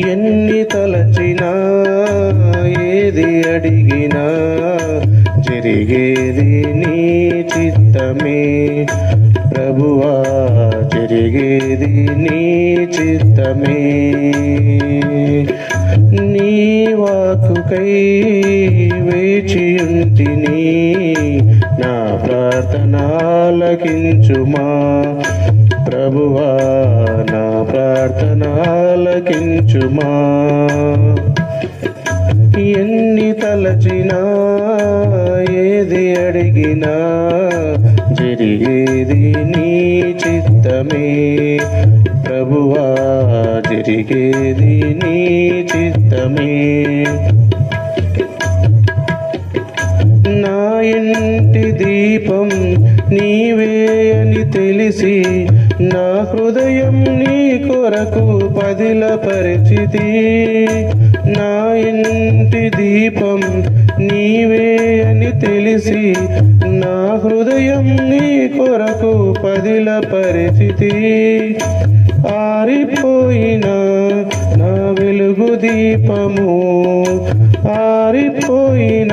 ఎన్ని తలచినా ఏది అడిగినా జరిగేది నీ చిత్తమే. ప్రభువా జరిగేది నీ చిత్తమే. నీ వాకుకై వేచియుంటిని నా ప్రార్థనాలకించుమా ప్రభువా నా ప్రార్థనాలకించుమా. ఎన్ని తలచినా ఏది అడిగినా జరిగేది నీ చిత్తమే. ప్రభువా జరిగేది నీ చిత్తమే. ఇంటి దీపం నీవే అని తెలిసి నా హృదయం నీ కొరకు పదిల పరిచితి నా ఇంటి దీపం నీవే అని తెలిసి నా హృదయం నీ కొరకు పదిల పరిచితి ఆరిపోయిన నా వెలుగు దీపము ఆరిపోయిన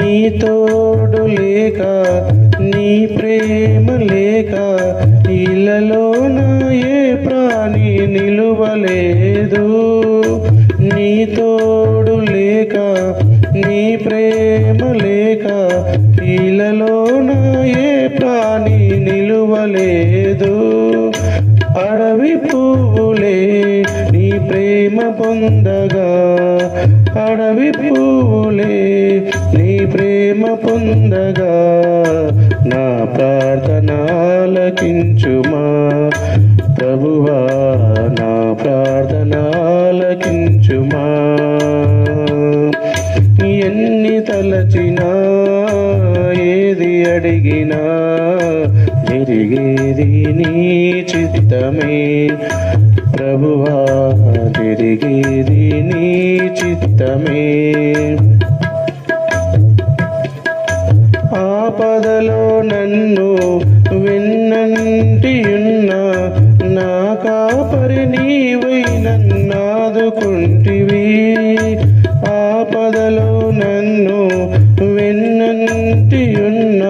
నీ తోడు లేక నీ ప్రేమ లేక ఇళ్ళలోన ఏ ప్రాణి నిలువలేదు. నీ తోడు లేక నీ ప్రేమ లేక ఇళ్ళలోన ఏ ప్రాణి నిలువలేదు. అడవి పువ్వులే నీ ప్రేమ పొందగా అడవి పువ్వులే ప్రేమ పొందగా నా ప్రార్థనాలకించుమా. ప్రభువా నా ప్రార్థనాలకించుమా. ఎన్ని తలచినా ఏది అడిగినా జరిగేది నీ చిత్తమే. ప్రభువా జరిగేది నీ చిత్తమే. ఆపదలో నన్ను విన్నంటియున్న నా కాపరి నీవై నన్నాదుకుంటివి ఆపదలో నన్ను విన్నంటియున్న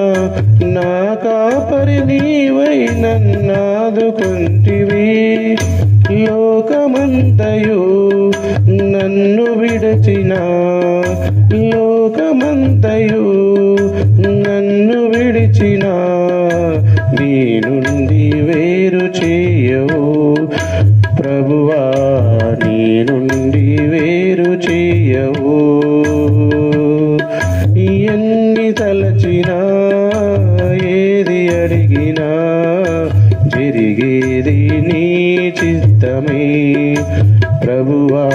నా కాపరి నీవై నన్నాదుకుంటివి లోకమంతయు నన్ను విడచిన లోకమంతయు చేయవు ప్రభువా నీ నుండి వేరు చేయవు. ఎన్ని తలచినా ఏది అడిగినా జరిగేది నీ చిత్తమే. ప్రభువా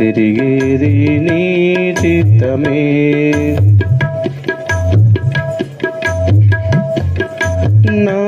జరిగేది నీ చిత్తమే.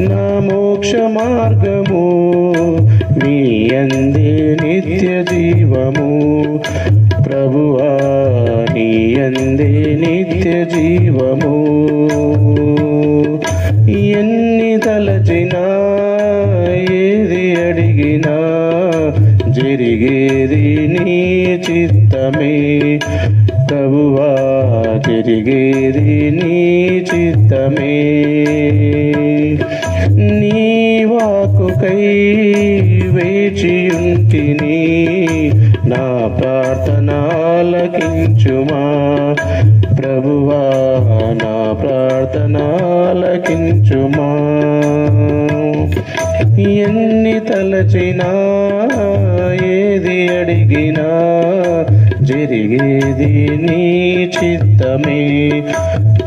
నా మోక్ష మార్గము నీ అందే నిత్య జీవము. ప్రభువా నీ అందే నిత్య జీవము. ఎన్ని తలచినా ఏది అడిగినా జరిగేది నీ చిత్తమే. ప్రభువా జరిగేది నీ చిత్తమే. నీ వేచియుంటిని నా ప్రార్థనాలకించుమా. ప్రభువా నా ప్రార్థనాలకించుమా. ఎన్ని తలచినా ఏది అడిగినా జరిగేది నీ చిత్తమే.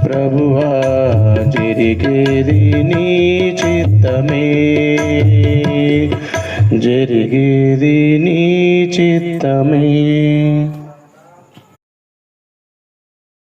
ప్రభువా జరిగేది నీ చిత్తమే. జరిగేది నీ చిత్తమే.